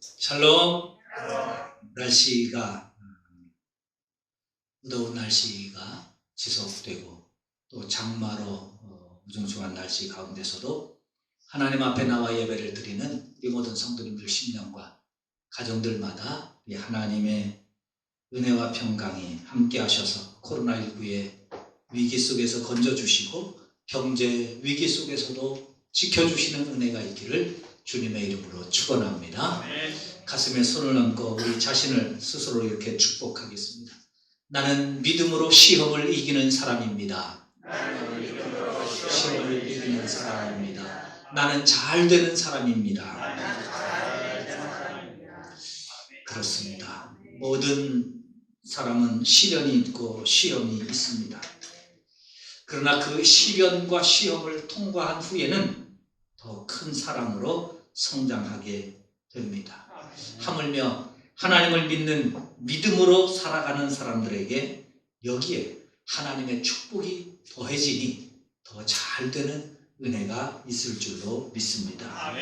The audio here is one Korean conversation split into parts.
샬롬. 날씨가 음, 무더운 날씨가 지속되고 또 장마로 어, 우중충한 날씨 가운데서도 하나님 앞에 나와 예배를 드리는 우리 모든 성도님들 심령과 가정들마다 이 하나님의 은혜와 평강이 함께 하셔서 코로나19의 위기 속에서 건져주시고 경제 위기 속에서도 지켜주시는 은혜가 있기를 주님의 이름으로 축원합니다. 가슴에 손을 얹고 우리 자신을 스스로 이렇게 축복하겠습니다. 나는 믿음으로 시험을 이기는 사람입니다. 시험을 이기는 사람입니다. 나는 잘 되는 사람입니다. 그렇습니다. 모든 사람은 시련이 있고 시험이 있습니다. 그러나 그 시련과 시험을 통과한 후에는 더 큰 사람으로 성장하게 됩니다. 하물며 하나님을 믿는 믿음으로 살아가는 사람들에게 여기에 하나님의 축복이 더해지니 더 잘 되는 은혜가 있을 줄로 믿습니다.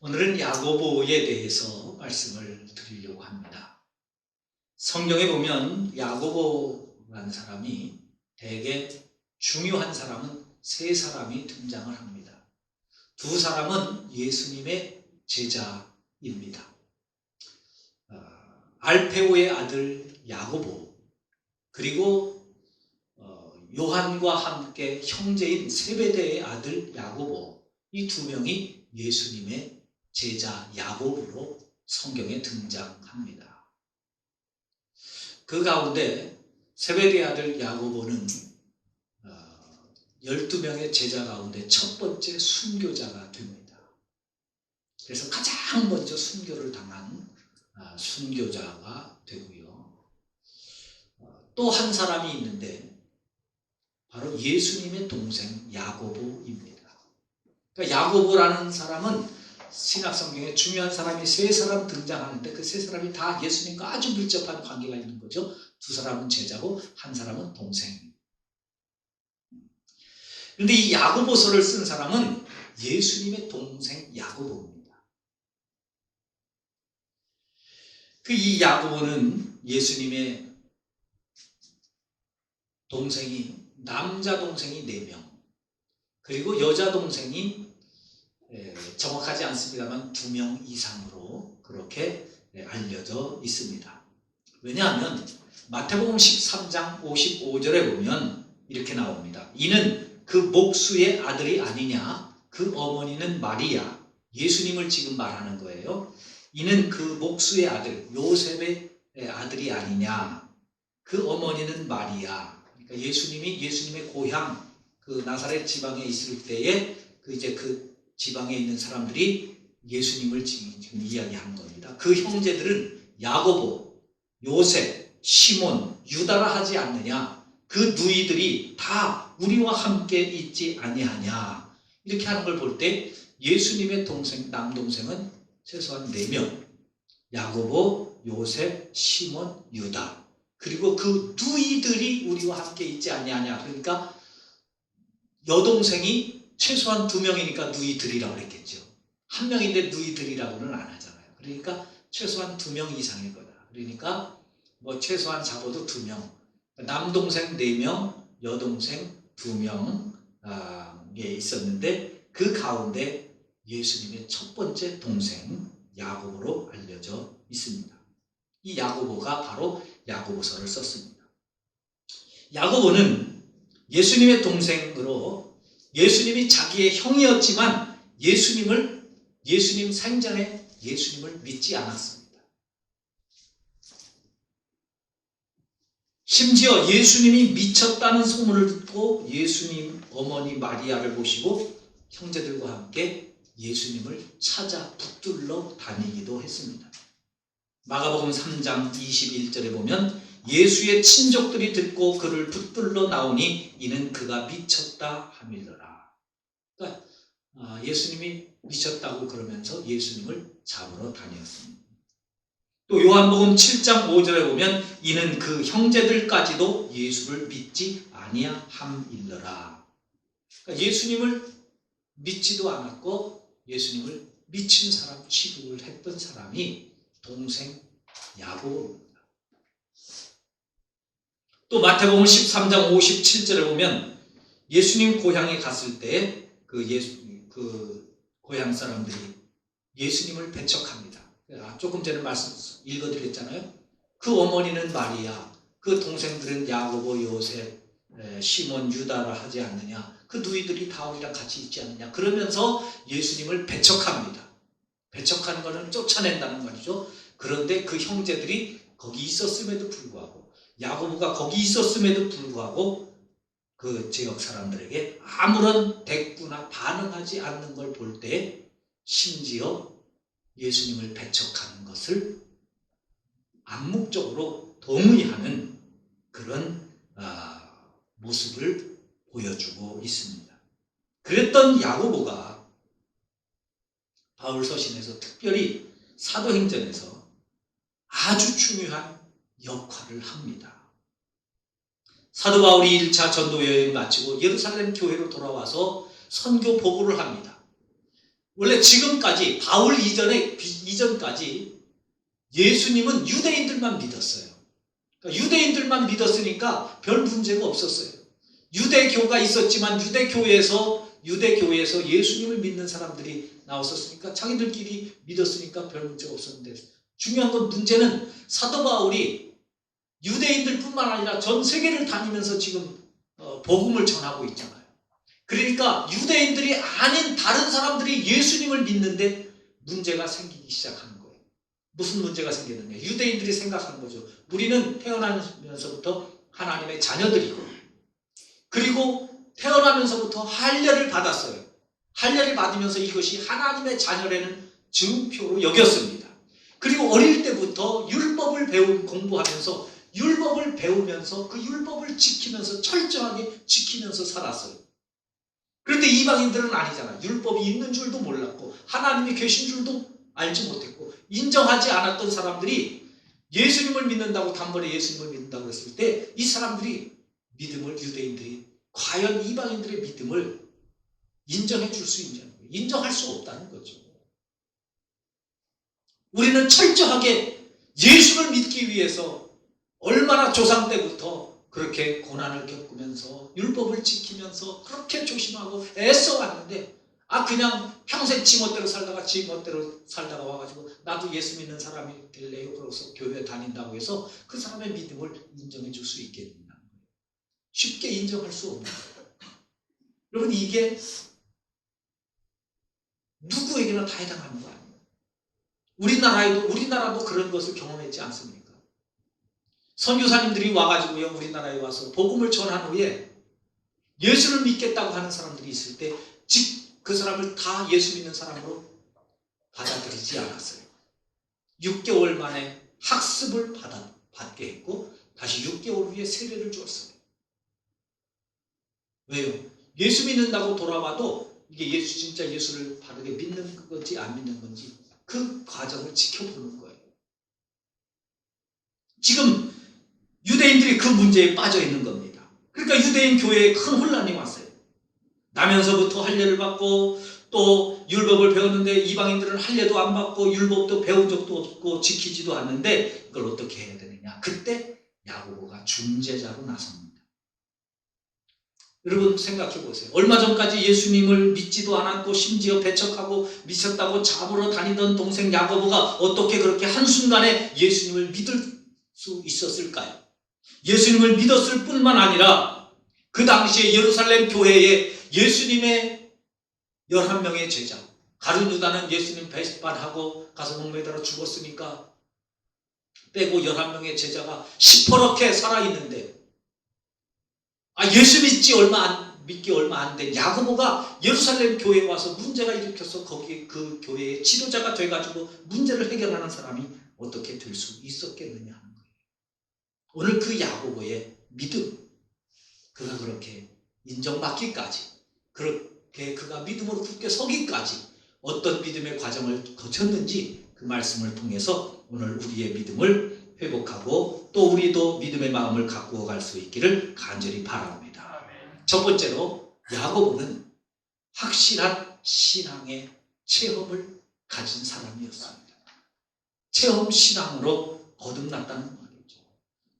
오늘은 야고보에 대해서 말씀을 드리려고 합니다. 성경에 보면 야고보라는 사람이 대개 중요한 사람은 세 사람이 등장을 합니다. 두 사람은 예수님의 제자입니다. 어, 알페오의 아들 야고보 그리고 어, 요한과 함께 형제인 세베대의 아들 야고보 이 두 명이 예수님의 제자 야고보로 성경에 등장합니다. 그 가운데 세베대 아들 야고보는 어, 12명의 제자 가운데 첫 번째 순교자가 됩니다. 그래서 가장 먼저 순교를 당한 아, 순교자가 되고요. 또 한 사람이 있는데 바로 예수님의 동생 야고보입니다. 그러니까 야고보라는 사람은 신약 성경에 중요한 사람이 세 사람 등장하는데 그 세 사람이 다 예수님과 아주 밀접한 관계가 있는 거죠. 두 사람은 제자고 한 사람은 동생. 그 런데 이 야고보서를 쓴 사람은 예수님의 동생 야고보입니다. 그 이 야고보는 예수님의 동생이 남자 동생이 4명 그리고 여자 동생이 에, 정확하지 않습니다만 2명 이상으로 그렇게 에, 알려져 있습니다. 왜냐하면 마태복음 13장 55절에 보면 이렇게 나옵니다. 이는 그 목수의 아들이 아니냐 그 어머니는 마리아 예수님을 지금 말하는 거예요. 이는 그 목수의 아들 요셉의 아들이 아니냐 그 어머니는 마리아 그러니까 예수님이 예수님의 고향 그 나사렛 지방에 있을 때에 그 이제 그 지방에 있는 사람들이 예수님을 지금, 지금 이야기하는 겁니다. 그 형제들은 야고보, 요셉, 시몬, 유다라 하지 않느냐? 그 누이들이 다 우리와 함께 있지 아니하냐? 이렇게 하는 걸 볼 때 예수님의 동생 남동생은 최소한 4명. 야고보, 요셉, 시몬, 유다. 그리고 그 누이들이 우리와 함께 있지 아니하냐. 그러니까 여동생이 최소한 두 명이니까 누이들이라고 그랬겠죠. 한 명인데 누이들이라고는 안 하잖아요. 그러니까 최소한 두 명 이상일 거다. 그러니까 뭐 최소한 잡아도 두 명. 남동생 네 명, 여동생 두 명에 있었는데 그 가운데 예수님의 첫 번째 동생 야고보로 알려져 있습니다. 이 야고보가 바로 야고보서를 썼습니다. 야고보는 예수님의 동생으로 예수님이 자기의 형이었지만 예수님을 예수님 생전에 예수님을 믿지 않았습니다. 심지어 예수님이 미쳤다는 소문을 듣고 예수님 어머니 마리아를 모시고 형제들과 함께 예수님을 찾아 붙들러 다니기도 했습니다. 마가복음 3장 21절에 보면 예수의 친족들이 듣고 그를 붙들러 나오니 이는 그가 미쳤다 함이더라. 그러니까 아, 예수님이 미쳤다고 그러면서 예수님을 잡으러 다녔습니다. 또 요한복음 7장 5절에 보면 이는 그 형제들까지도 예수를 믿지 아니함일러라. 그러니까 예수님을 믿지도 않았고 예수님을 미친 사람 취급을 했던 사람이 동생 야고보입니다. 또 마태복음 13장 57절에 보면 예수님 고향에 갔을 때 그 예수 그 고향 사람들이 예수님을 배척합니다. 아, 조금 전에 말씀 읽어드렸잖아요. 그 어머니는 마리아, 그 동생들은 야고보, 요셉, 에, 시몬, 유다라 하지 않느냐. 그 누이들이 다 우리랑 같이 있지 않느냐. 그러면서 예수님을 배척합니다. 배척하는 것은 쫓아낸다는 말이죠. 그런데 그 형제들이 거기 있었음에도 불구하고 야고보가 거기 있었음에도 불구하고 그 지역 사람들에게 아무런 대꾸나 반응하지 않는 걸 볼 때 심지어 예수님을 배척하는 것을 암묵적으로 동의하는 그런 아, 모습을 보여주고 있습니다. 그랬던 야고보가 바울 서신에서 특별히 사도행전에서 아주 중요한 역할을 합니다. 사도 바울이 1차 전도 여행 마치고 예루살렘 교회로 돌아와서 선교 보고를 합니다. 원래 지금까지 바울 이전에 이전까지 예수님은 유대인들만 믿었어요. 그러니까 유대인들만 믿었으니까 별 문제가 없었어요. 유대교가 있었지만 유대교에서 유대교에서 예수님을 믿는 사람들이 나왔었으니까 자기들끼리 믿었으니까 별 문제가 없었는데 중요한 건 문제는 사도 바울이 유대인들뿐만 아니라 전 세계를 다니면서 지금 어, 복음을 전하고 있잖아요. 그러니까 유대인들이 아닌 다른 사람들이 예수님을 믿는데 문제가 생기기 시작하는 거예요. 무슨 문제가 생기느냐? 유대인들이 생각하는 거죠. 우리는 태어나면서부터 하나님의 자녀들이고 그리고 태어나면서부터 할례를 받았어요. 할례를 받으면서 이것이 하나님의 자녀라는 증표로 여겼습니다. 그리고 어릴 때부터 율법을 배운 공부하면서 율법을 배우면서 그 율법을 지키면서 철저하게 지키면서 살았어요. 그런데 이방인들은 아니잖아요. 율법이 있는 줄도 몰랐고 하나님이 계신 줄도 알지 못했고 인정하지 않았던 사람들이 예수님을 믿는다고 단번에 예수님을 믿는다고 했을 때 이 사람들이 믿음을 유대인들이 과연 이방인들의 믿음을 인정해 줄 수 있냐는 거예요. 인정할 수 없다는 거죠. 우리는 철저하게 예수를 믿기 위해서 얼마나 조상 때부터 그렇게 고난을 겪으면서 율법을 지키면서 그렇게 조심하고 애써 왔는데 아 그냥 평생 지 멋대로 살다가 지 멋대로 살다가 와가지고 나도 예수 믿는 사람이 될래요? 그래서 교회 다닌다고 해서 그 사람의 믿음을 인정해 줄 수 있겠느냐 쉽게 인정할 수 없는 거예요. 여러분 이게 누구에게나 다 해당하는 거 아니에요. 우리나라에도 우리나라도 그런 것을 경험했지 않습니까 선교사님들이 와가지고요 우리나라에 와서 복음을 전한 후에 예수를 믿겠다고 하는 사람들이 있을 때그 사람을 다 예수 믿는 사람으로 받아들이지 않았어요. 6개월 만에 학습을 받아, 받게 했고 다시 6개월 후에 세례를 주었어요. 왜요? 예수 믿는다고 돌아와도 이게 예수 진짜 예수를 바르게 믿는 건지 안 믿는 건지 그 과정을 지켜보는 거예요. 지금 그 문제에 빠져 있는 겁니다. 그러니까 유대인 교회에 큰 혼란이 왔어요. 나면서부터 할례를 받고 또 율법을 배웠는데 이방인들은 할례도 안 받고 율법도 배운 적도 없고 지키지도 않는데 이걸 어떻게 해야 되느냐. 그때 야고보가 중재자로 나섭니다. 여러분 생각해 보세요. 얼마 전까지 예수님을 믿지도 않았고 심지어 배척하고 미쳤다고 잡으러 다니던 동생 야고보가 어떻게 그렇게 한순간에 예수님을 믿을 수 있었을까요? 예수님을 믿었을 뿐만 아니라 그 당시에 예루살렘 교회에 예수님의 11명의 제자 가룟 유다는 예수님 배반하고 가서 목매달아 죽었으니까 빼고 11명의 제자가 시퍼렇게 살아있는데 아 예수 믿지 얼마 안 믿기 얼마 안 된 야고보가 예루살렘 교회에 와서 문제가 일으켜서 거기 그 교회의 지도자가 돼가지고 문제를 해결하는 사람이 어떻게 될 수 있었겠느냐. 오늘 그 야고보의 믿음 그가 그렇게 인정받기까지 그렇게 그가 믿음으로 굳게 서기까지 어떤 믿음의 과정을 거쳤는지 그 말씀을 통해서 오늘 우리의 믿음을 회복하고 또 우리도 믿음의 마음을 가꾸어 갈 수 있기를 간절히 바랍니다. 첫 번째로 야고보는 확실한 신앙의 체험을 가진 사람이었습니다. 체험 신앙으로 거듭났다는 말이죠.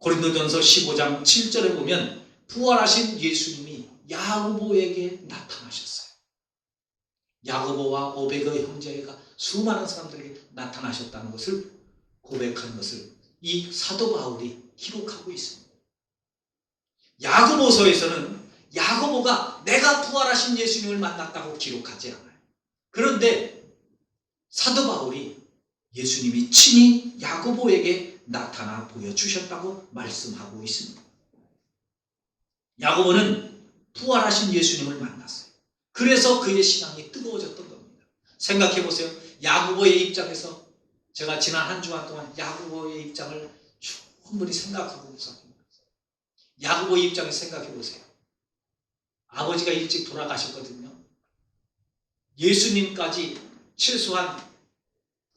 고린도전서 15장 7절에 보면 부활하신 예수님이 야고보에게 나타나셨어요. 야고보와 오베의 형제가 수많은 사람들에게 나타나셨다는 것을 고백한 것을 이 사도 바울이 기록하고 있습니다. 야고보서에서는 야고보가 내가 부활하신 예수님을 만났다고 기록하지 않아요. 그런데 사도 바울이 예수님이 친히 야고보에게 나타나 보여주셨다고 말씀하고 있습니다. 야고보는 부활하신 예수님을 만났어요. 그래서 그의 신앙이 뜨거워졌던 겁니다. 생각해 보세요. 야고보의 입장에서 제가 지난 한 주간 동안 야고보의 입장을 충분히 생각하고 있었습니다. 야고보의 입장에서 생각해 보세요. 아버지가 일찍 돌아가셨거든요. 예수님까지 최소한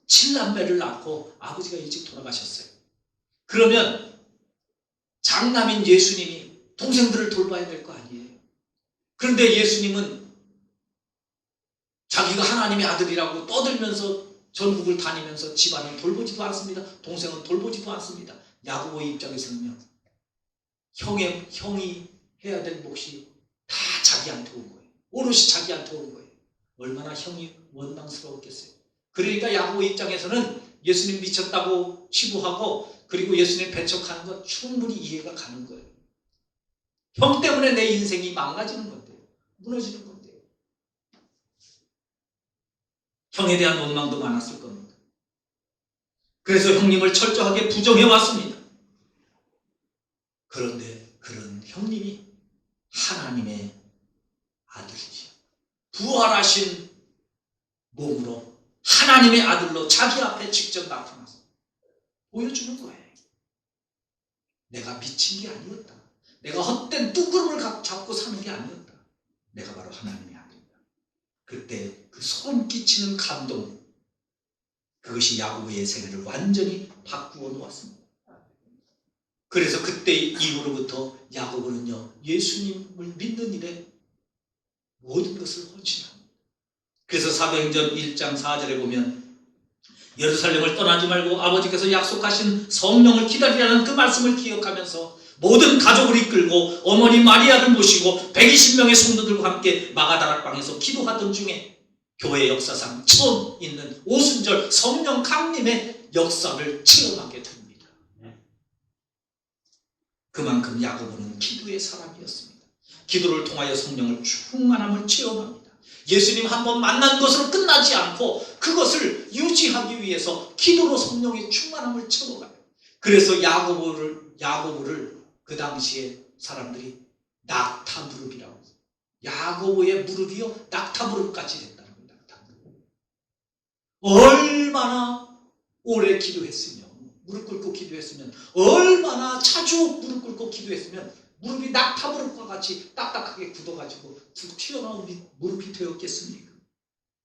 7남매를 낳고 아버지가 일찍 돌아가셨어요. 그러면 장남인 예수님이 동생들을 돌봐야 될 거 아니에요. 그런데 예수님은 자기가 하나님의 아들이라고 떠들면서 전국을 다니면서 집안을 돌보지도 않습니다. 동생은 돌보지도 않습니다. 야고보의 입장에서는요. 형의, 형이 해야 될 몫이 다 자기한테 온 거예요. 오롯이 자기한테 온 거예요. 얼마나 형이 원망스러웠겠어요. 그러니까 야고보 입장에서는 예수님 미쳤다고 치부하고 그리고 예수님 배척하는 건 충분히 이해가 가는 거예요. 형 때문에 내 인생이 망가지는 건데요. 무너지는 건데요. 형에 대한 원망도 많았을 겁니다. 그래서 형님을 철저하게 부정해 왔습니다. 그런데 그런 형님이 하나님의 아들이지. 부활하신 몸으로 하나님의 아들로 자기 앞에 직접 나타나서 보여주는 거예요. 내가 미친 게 아니었다. 내가 헛된 뚱그름을 잡고 사는 게 아니었다. 내가 바로 하나님의 아들이다. 그때 그 소름 끼치는 감동, 그것이 야고보의 세계를 완전히 바꾸어 놓았습니다. 그래서 그때 이후로부터 야고보는요 예수님을 믿는 일에 모든 것을 헌신합니다. 그래서 사도행전 1장 4절에 보면 예루살렘을 떠나지 말고 아버지께서 약속하신 성령을 기다리라는 그 말씀을 기억하면서 모든 가족을 이끌고 어머니 마리아를 모시고 120명의 성도들과 함께 마가다락방에서 기도하던 중에 교회 역사상 처음 있는 오순절 성령 강림의 역사를 체험하게 됩니다. 그만큼 야고보는 기도의 사람이었습니다. 기도를 통하여 성령을 충만함을 체험합니다. 예수님 한 번 만난 것으로 끝나지 않고 그것을 유지하기 위해서 기도로 성령의 충만함을 채워가요. 그래서 야고보를 야고보를 그 당시에 사람들이 낙타 무릎이라고 야고보의 무릎이요 낙타 무릎같이 됐다는 거예요. 낙타 무릎. 얼마나 오래 기도했으며 무릎 꿇고 기도했으면 얼마나 자주 무릎 꿇고 기도했으면 무릎이 낙타 무릎과 같이 딱딱하게 굳어가지고 툭 튀어나온 무릎이 되었겠습니까?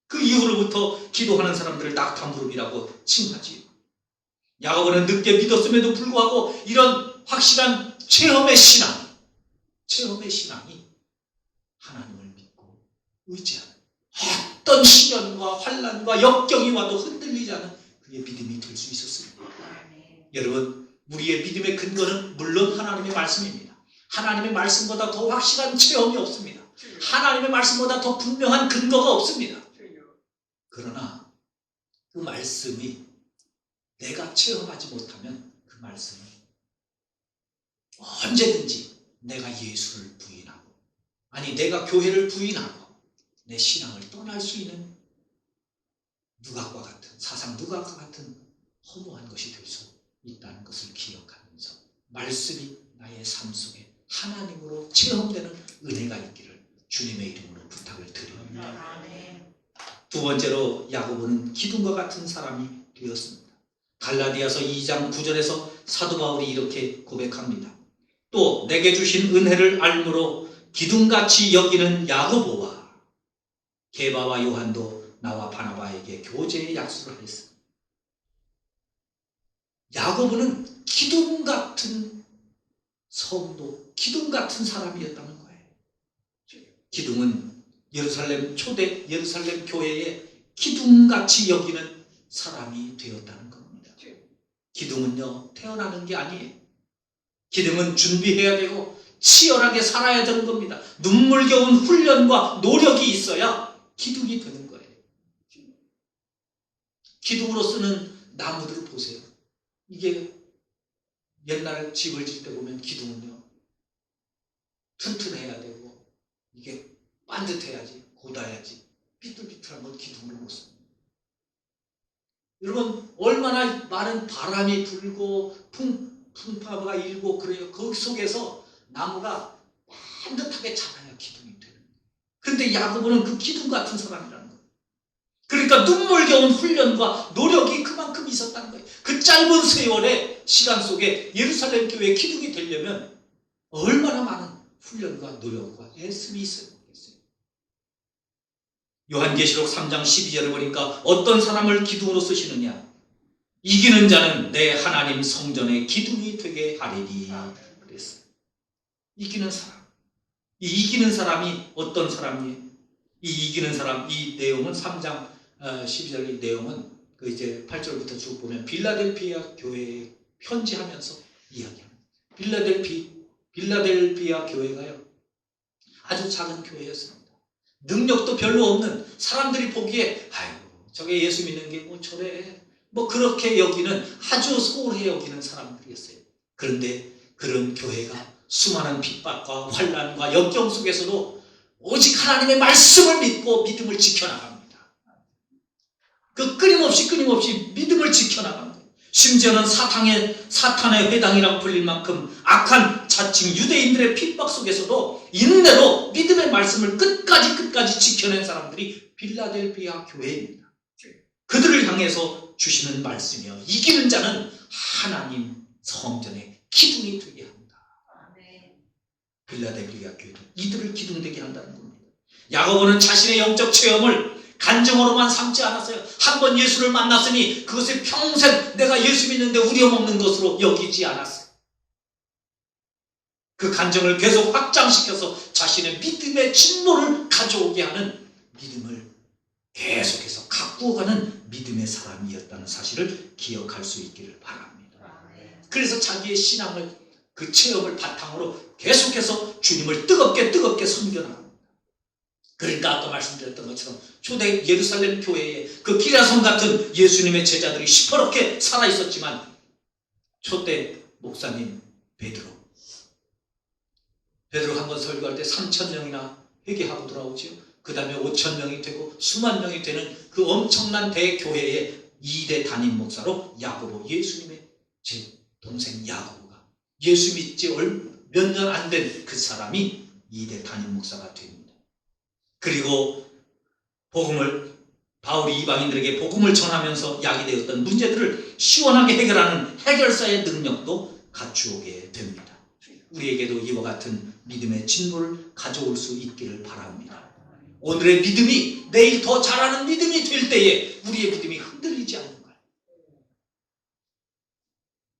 그 이후로부터 기도하는 사람들을 낙타 무릎이라고 칭하지요. 야고보는 늦게 믿었음에도 불구하고 이런 확실한 체험의 신앙, 체험의 신앙이 하나님을 믿고 의지하는 어떤 시련과 환란과 역경이 와도 흔들리지 않은 그의 믿음이 될 수 있었습니다. 여러분, 우리의 믿음의 근거는 물론 하나님의 말씀입니다. 하나님의 말씀보다 더 확실한 체험이 없습니다. 하나님의 말씀보다 더 분명한 근거가 없습니다. 그러나 그 말씀이 내가 체험하지 못하면 그 말씀은 언제든지 내가 예수를 부인하고 아니 내가 교회를 부인하고 내 신앙을 떠날 수 있는 누각과 같은 사상 누각과 같은 허무한 것이 될 수 있다는 것을 기억하면서 말씀이 나의 삶 속에 하나님으로 체험되는 은혜가 있기를 주님의 이름으로 부탁을 드립니다. 두 번째로 야고보는 기둥과 같은 사람이 되었습니다. 갈라디아서 2장 9절에서 사도 바울이 이렇게 고백합니다. 또 내게 주신 은혜를 알므로 기둥같이 여기는 야고보와 게바와 요한도 나와 바나바에게 교제의 약속을 했습니다. 야고보는 기둥 같은 성도, 기둥 같은 사람이었다는 거예요. 기둥은 예루살렘 초대 예루살렘 교회의 기둥같이 여기는 사람이 되었다는 겁니다. 기둥은요, 태어나는 게 아니에요. 기둥은 준비해야 되고 치열하게 살아야 되는 겁니다. 눈물겨운 훈련과 노력이 있어야 기둥이 되는 거예요. 기둥으로 쓰는 나무들을 보세요. 이게 옛날 집을 질때 보면 기둥은요, 튼튼해야 되고, 이게 반듯해야지, 곧아야지, 삐뚤삐뚤한 건 기둥을 못 씁니다. 여러분, 얼마나 많은 바람이 불고, 풍, 풍파가 일고, 그래요. 그 속에서 나무가 반듯하게 자라야 기둥이 되는 거예요. 근데 야고보는 그 기둥 같은 사람이라는 거예요. 그러니까 눈물겨운 훈련과 노력이 그만큼 있었다는 거예요. 그 짧은 세월의 시간 속에 예루살렘 교회의 기둥이 되려면 얼마나 많은 훈련과 노력과 애씀이 있어야 되겠어요. 요한계시록 3장 12절을 보니까 어떤 사람을 기둥으로 쓰시느냐? 이기는 자는 내 하나님 성전의 기둥이 되게 하리니 그랬어요. 이기는 사람. 이 이기는 사람이 어떤 사람이에요? 이 이기는 사람, 이 내용은 3장 12절 이 내용은 그 이제 8절부터 쭉 보면 빌라델피아 교회에 편지하면서 이야기합니다. 빌라델피 빌라델피아 교회가요 아주 작은 교회였습니다. 능력도 별로 없는 사람들이 보기에 아이고 저게 예수 믿는 게 뭐 저래 뭐 그렇게 여기는 아주 소홀해 여기는 사람들이었어요. 그런데 그런 교회가 수많은 핍박과 환란과 역경 속에서도 오직 하나님의 말씀을 믿고 믿음을 지켜나갑니다. 그 끊임없이 끊임없이 믿음을 지켜나갑니다. 심지어는 사탄의 사탄의 회당이라고 불릴 만큼 악한 자칭 유대인들의 핍박 속에서도 인내로 믿음의 말씀을 끝까지 끝까지 지켜낸 사람들이 빌라델피아 교회입니다. 그들을 향해서 주시는 말씀이요. 이기는 자는 하나님 성전의 기둥이 되게 합니다. 빌라델피아 교회는 이들을 기둥되게 한다는 겁니다. 야고보는 자신의 영적 체험을 간증으로만 삼지 않았어요. 한 번 예수를 만났으니 그것을 평생 내가 예수 믿는데 우려먹는 것으로 여기지 않았어요. 그 간증을 계속 확장시켜서 자신의 믿음의 진보를 가져오게 하는 믿음을 계속해서 가꾸어가는 믿음의 사람이었다는 사실을 기억할 수 있기를 바랍니다. 그래서 자기의 신앙을 그 체험을 바탕으로 계속해서 주님을 뜨겁게 뜨겁게 섬겨나갑니다. 그러니까 아까 말씀드렸던 것처럼 초대 예루살렘 교회에 그 기라성 같은 예수님의 제자들이 시퍼렇게 살아 있었지만 초대 목사님 베드로 베드로 한 번 설교할 때 3천 명이나 회개하고 돌아오지요. 그 다음에 5천 명이 되고 수만 명이 되는 그 엄청난 대교회의 2대 담임 목사로 야고보 예수님의 제 동생 야고보가 예수 믿지 몇 년 안 된 그 사람이 2대 담임 목사가 됩니다. 그리고 복음을 바울이 이방인들에게 복음을 전하면서 야기되었던 문제들을 시원하게 해결하는 해결사의 능력도 갖추게 됩니다. 우리에게도 이와 같은 믿음의 진보를 가져올 수 있기를 바랍니다. 오늘의 믿음이 내일 더 잘하는 믿음이 될 때에 우리의 믿음이 흔들리지 않는 거예요.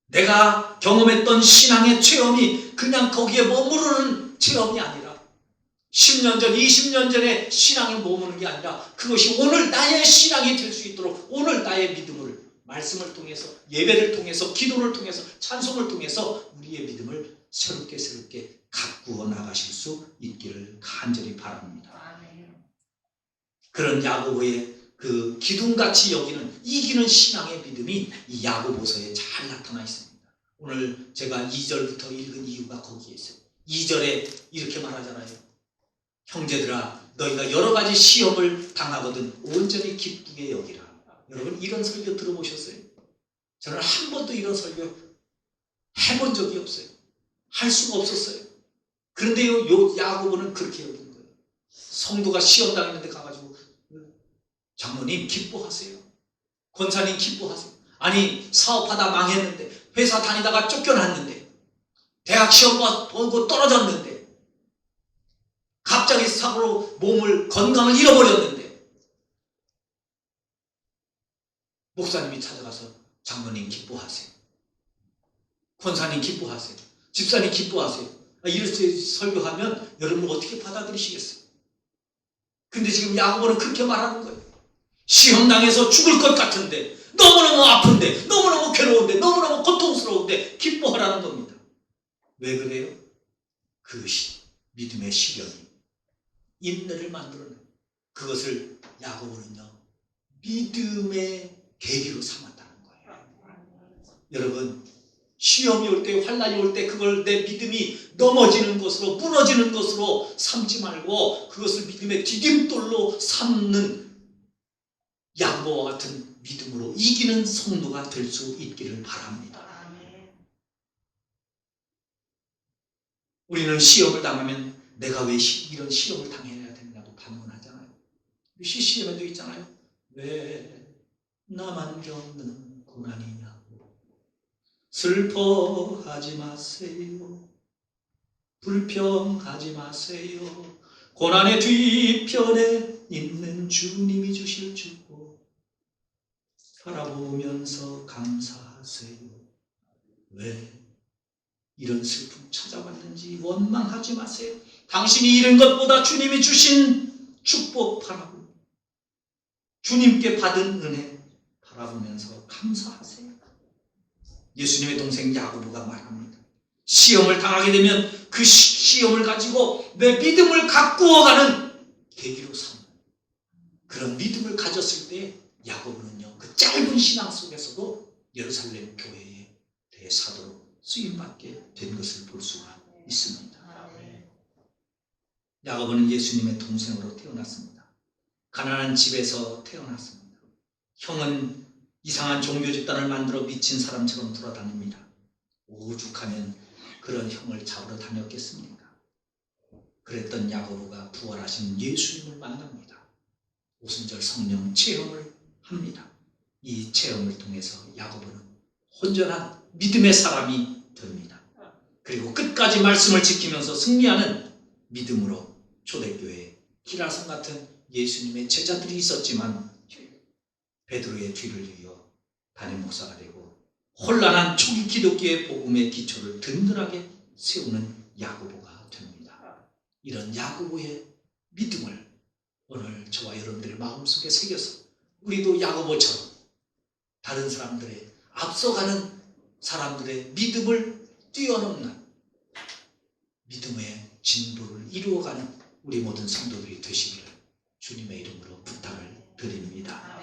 내가 경험했던 신앙의 체험이 그냥 거기에 머무르는 체험이 아니라 10년 전, 20년 전에 신앙에 머무는 게 아니라 그것이 오늘 나의 신앙이 될 수 있도록 오늘 나의 믿음을 말씀을 통해서 예배를 통해서 기도를 통해서 찬송을 통해서 우리의 믿음을 새롭게 새롭게 가꾸어 나가실 수 있기를 간절히 바랍니다. 그런 야고보의 그 기둥같이 여기는 이기는 신앙의 믿음이 이 야고보서에 잘 나타나 있습니다. 오늘 제가 2절부터 읽은 이유가 거기에 있어요. 2절에 이렇게 말하잖아요. 형제들아 너희가 여러 가지 시험을 당하거든 온전히 기쁘게 여기라. 여러분 이런 설교 들어보셨어요? 저는 한 번도 이런 설교 해본 적이 없어요. 할 수가 없었어요. 그런데 요, 요 야고보는 그렇게 여긴 거예요. 성도가 시험 당했는데 가가지고 장로님 기뻐하세요. 권사님 기뻐하세요. 아니 사업하다 망했는데 회사 다니다가 쫓겨났는데 대학 시험 보고 떨어졌는데 갑자기 사고로 몸을 건강을 잃어버렸는데 목사님이 찾아가서 장로님 기뻐하세요. 권사님 기뻐하세요. 집사님 기뻐하세요. 아, 이렇게 설교하면 여러분 어떻게 받아들이시겠어요? 근데 지금 야고보는 그렇게 말하는 거예요. 시험 당해서 죽을 것 같은데 너무너무 아픈데 너무너무 괴로운데 너무너무 고통스러운데 기뻐하라는 겁니다. 왜 그래요? 그 시- 믿음의 시련이 인내를 만들어내. 그것을 야고보는요 믿음의 계기로 삼았다는 거예요. 여러분 시험이 올 때, 환란이 올 때 그걸 내 믿음이 넘어지는 것으로 무너지는 것으로 삼지 말고 그것을 믿음의 디딤돌로 삼는 양보와 같은 믿음으로 이기는 성도가 될 수 있기를 바랍니다. 우리는 시험을 당하면 내가 왜 시- 이런 시험을 당해야 되냐고 반문하잖아요. CCM에도 있잖아요. 왜 나만 겪는 고난이냐고 슬퍼하지 마세요. 불평하지 마세요. 고난의 뒤편에 있는 주님이 주실 주고 바라보면서 감사하세요. 왜 이런 슬픔 찾아왔는지 원망하지 마세요. 당신이 잃은 것보다 주님이 주신 축복 바라보 주님께 받은 은혜 바라보면서 감사하세요. 예수님의 동생 야고보가 말합니다. 시험을 당하게 되면 그 시- 시험을 가지고 내 믿음을 가꾸어가는 계기로 삼는 그런 믿음을 가졌을 때 야고보는요 그 짧은 신앙 속에서도 예루살렘 교회의 대사도로 쓰임받게 된 것을 볼 수가 있습니다. 야고보는 예수님의 동생으로 태어났습니다. 가난한 집에서 태어났습니다. 형은 이상한 종교 집단을 만들어 미친 사람처럼 돌아다닙니다. 오죽하면 그런 형을 잡으러 다녔겠습니까? 그랬던 야고보가 부활하신 예수님을 만납니다. 오순절 성령 체험을 합니다. 이 체험을 통해서 야고보는 혼전한 믿음의 사람이 됩니다. 그리고 끝까지 말씀을 지키면서 승리하는 믿음으로 초대교회 기라성 같은 예수님의 제자들이 있었지만 베드로의 뒤를 이어 담임 목사가 되고 혼란한 초기 기독교의 복음의 기초를 든든하게 세우는 야고보가 됩니다. 이런 야고보의 믿음을 오늘 저와 여러분들의 마음속에 새겨서 우리도 야고보처럼 다른 사람들의 앞서가는 사람들의 믿음을 뛰어넘는 믿음의 진도를 이루어가는 우리 모든 성도들이 되시기를 주님의 이름으로 부탁을 드립니다.